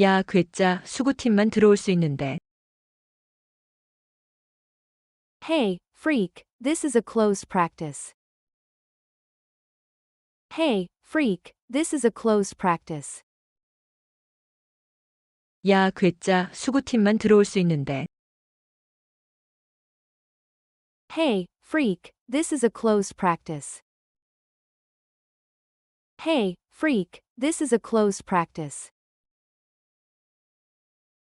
야, 괴짜, 수구팀만 들어올 수 있는데. Hey, freak, this is a closed practice. Hey, freak, this is a closed practice. 야, 괴짜, 수구팀만 들어올 수 있는데. Hey, freak, this is a closed practice. Hey, freak, this is a closed practice.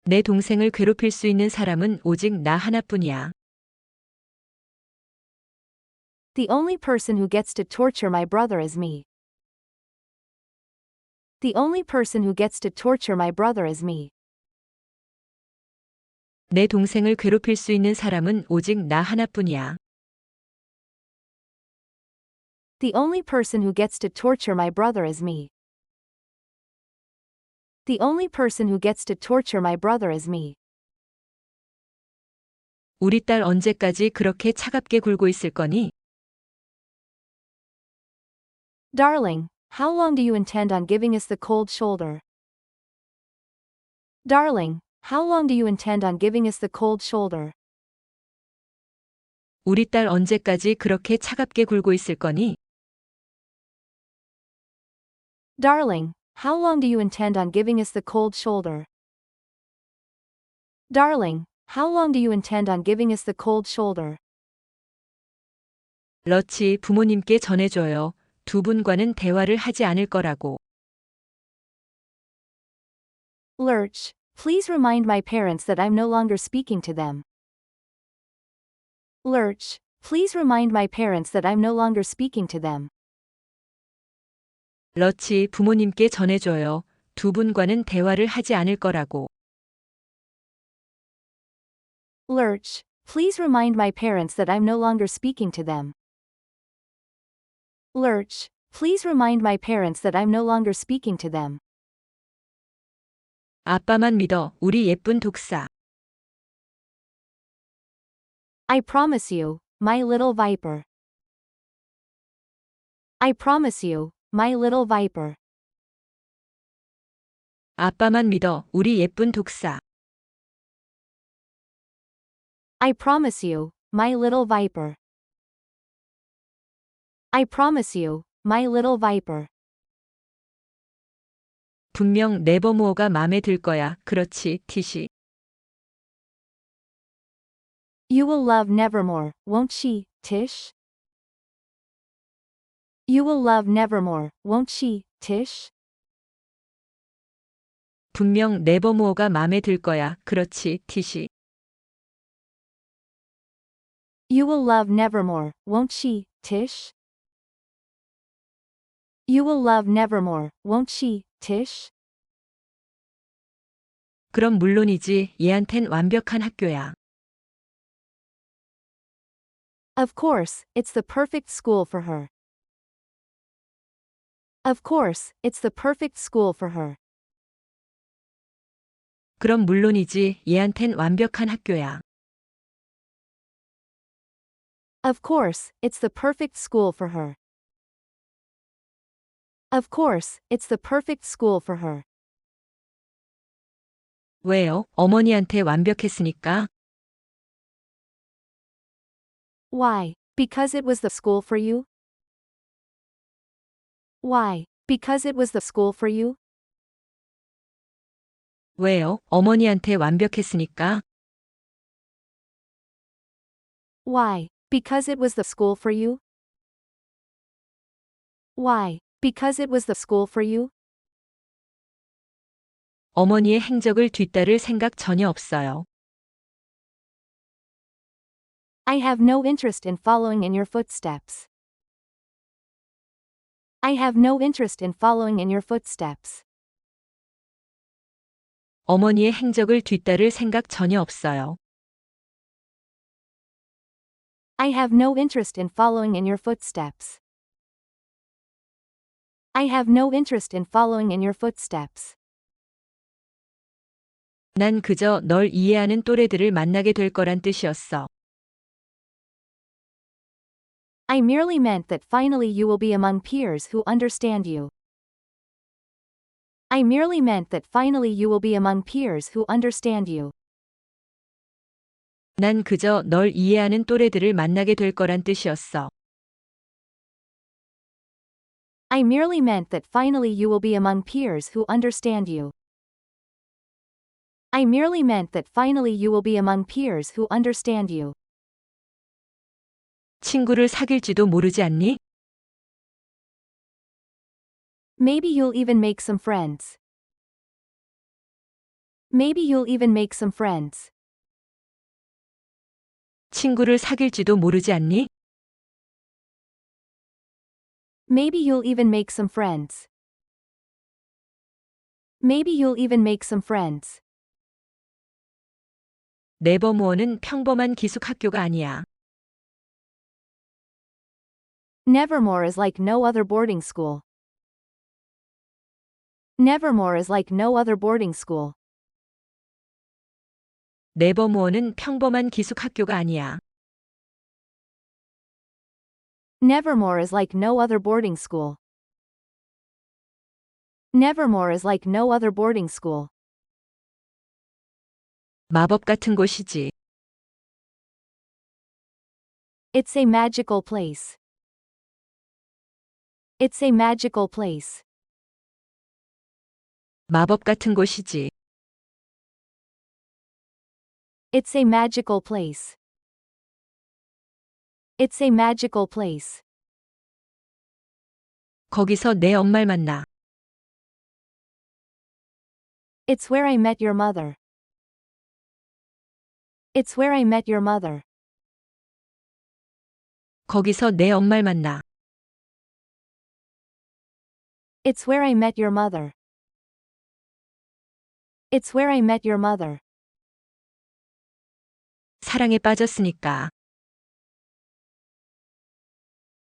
내 동생을 괴롭힐 수 있는 사람은 오직 나 하나뿐이야. The only person who gets to torture my brother is me. The only person who gets to torture my brother is me. 내 동생을 괴롭힐 수 있는 사람은 오직 나 하나뿐이야. The only person who gets to torture my brother is me. The only person who gets to torture my brother is me. 우리 딸 언제까지 그렇게 차갑게 굴고 있을 거니? Darling, how long do you intend on giving us the cold shoulder? Darling, how long do you intend on giving us the cold shoulder? 우리 딸 언제까지 그렇게 차갑게 굴고 있을 거니? Darling, how long do you intend on giving us the cold shoulder? Darling, how long do you intend on giving us the cold shoulder? 러치 부모님께 전해줘요. 두 분과는 대화를 하지 않을 거라고. Lurch, please remind my parents that I'm no longer speaking to them. Lurch, please remind my parents that I'm no longer speaking to them. 러치 부모님께 전해줘요. 두 분과는 대화를 하지 않을 거라고. Lurch, please remind my parents that I'm no longer speaking to them. Lurch, please remind my parents that I'm no longer speaking to them. 아빠만 믿어, 우리 예쁜 독사. I promise you, my little viper. I promise you, my little viper. 아빠만 믿어, 우리 예쁜 독사. I promise you, my little viper. I promise you, my little viper. 분명 네버모어가 마음에 들 거야. 그렇지, 티시. You will love Nevermore, won't she, Tish? You will love Nevermore, won't she, Tish? 분명 네버모어가 마음에 들 거야. 그렇지, 티시. You will love Nevermore, won't she, Tish? You will love Nevermore, won't she, Tish? 그럼 물론이지, 얘한텐 완벽한 학교야. Of course, it's the perfect school for her. Of course, it's the perfect school for her. 그럼 물론이지, 얘한텐 완벽한 학교야. Of course, it's the perfect school for her. Of course, it's the perfect school for her. 왜요? 어머니한테 완벽했으니까? Why? Because it was the school for you? Why? Because it was the school for you? 왜요? 어머니한테 완벽했으니까? Why? Because it was the school for you? Why? Because it was the school for you? 어머니의 행적을 뒤따를 생각 전혀 없어요. I have no interest in following in your footsteps. I have no interest in following in your footsteps. 어머니의 행적을 뒤따를 생각 전혀 없어요. I have no interest in following in your footsteps. I have no interest in following in your footsteps. 난 그저 널 이해하는 또래들을 만나게 될 거란 뜻이었어. I merely meant that finally you will be among peers who understand you. I merely meant that finally you will be among peers who understand you. 난 그저 널 이해하는 또래들을 만나게 될 거란 뜻이었어. I merely meant that finally you will be among peers who understand you. I merely meant that finally you will be among peers who understand you. 친구를 사귈지도 모르지 않니? Maybe you'll even make some friends. Maybe you'll even make some friends. 친구를 사귈지도 모르지 않니? Maybe you'll even make some friends. Maybe you'll even make some friends. 네버모어는 평범한 기숙 학교가 아니야. Nevermore is like no other boarding school. Nevermore is like no other boarding school. 네버모어는 평범한 기숙 학교가 아니야. Nevermore is like no other boarding school. Nevermore is like no other boarding school. 마법 같은 곳이지. It's a magical place. It's a magical place. 마법 같은 곳이지. It's a magical place. It's a magical place. 거기서 내 엄마를 만나. It's where I met your mother. It's where I met your mother. 거기서 내 엄마를 만나. It's where I met your mother. It's where I met your mother. 사랑에 빠졌으니까.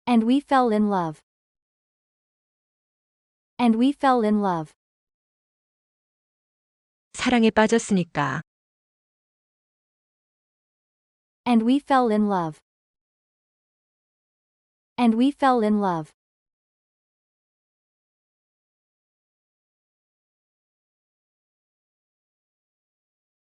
And we fell in love. And we fell in love. 사랑에 빠졌으니까. And we fell in love. And we fell in love.